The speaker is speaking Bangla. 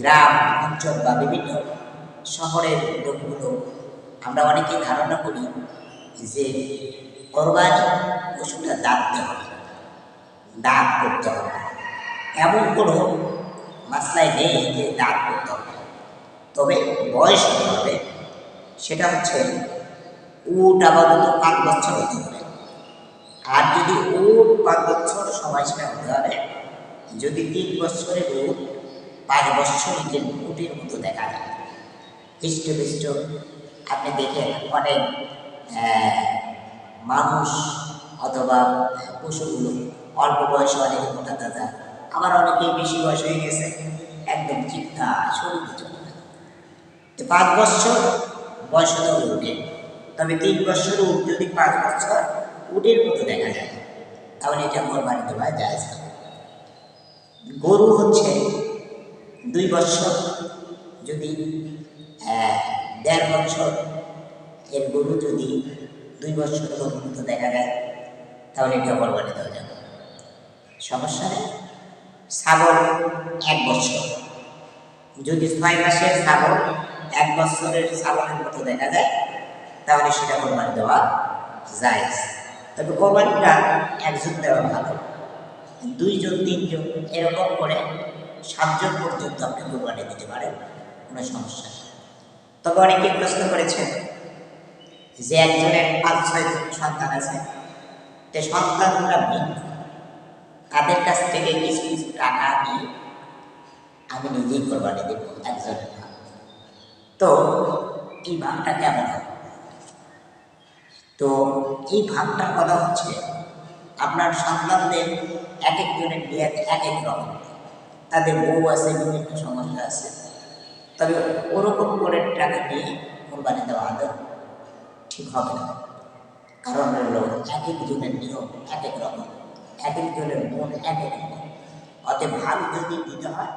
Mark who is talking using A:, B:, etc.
A: গ্রাম, অঞ্চল বা বিভিন্ন শহরের লোকগুলো আমরা অনেকেই ধারণা করি যে কোরবানি পশুটা দাঁততে হবে, দাঁত করতে হবে। এমন কোনো মাসলাই নেই যে দাঁত করতে হবে। তবে বয়স হতে হবে, সেটা হচ্ছে উট আপাতত পাঁচ বছর হতে হবে। আর যদি উট পাঁচ বছর সময় সময়সীমা হতে হবে, যদি তিন বছরের উট পাঁচ বছর যে উটের মতো দেখা যায়। হৃষ্টপুষ্ট, আপনি দেখেন অনেক মানুষ অথবা পশুগুলো অল্প বয়সে অনেকে মোটা দাদা আবার অনেকে বেশি বয়স হয়ে গেছে, একদম চিন্তা শরীর না। তো পাঁচ বছর বয়স হবে উঠে। তবে তিন বছর উঠ, যদি পাঁচ বছর উটের মতো দেখা যায়, তাহলে এটা কোরবানি দেওয়া যায় গরু হচ্ছে দুই বছর, যদি দেড় বছর, এর গরু যদি দুই বছর মতো দেখা যায়, তাহলে এটা কোরবানি দেওয়া যাবে। সমস্যা নেই। ছাগল এক বছর। যদি ছয় মাসের ছাগল এক বছরের ছাগলের মতো দেখা যায়, তাহলে সেটা কোরবানি দেওয়া যায়। তবে কোরবানিটা একজন দেওয়া ভালো। দুইজন, তিনজন এরকম করে সাতজন পর্যন্ত আপনি কোরবানি দিতে পারেন কোনো সমস্যা নেই। তবে অনেকে প্রশ্ন করেছেন যে একজনের পাঁচ ছয়জন সন্তান আছে, তো সন্তানগুলো ভিন্ন। তাদের কাছ থেকে কিছু কিছু টাকা নিয়ে আমি নিজেই কোরবানি দেব একজনের তো এই ভাগটা কেমন হবে তো এই ভাগটার কথা হচ্ছে আপনার সন্তানদের এক একজনের নিয়ত এক এক রকম। তাদের বউ আছে বিভিন্ন সমস্যা আছে। তবে ওরকম করে টাকা নিয়ে কোরবানি দেওয়া আদৌ ঠিক হবে না। কারণ হলো এক একজনের নিয়ম এক এক রকম। এক একজনের মন এক এক রকম। অতএব ভালো যদি দিতে হয়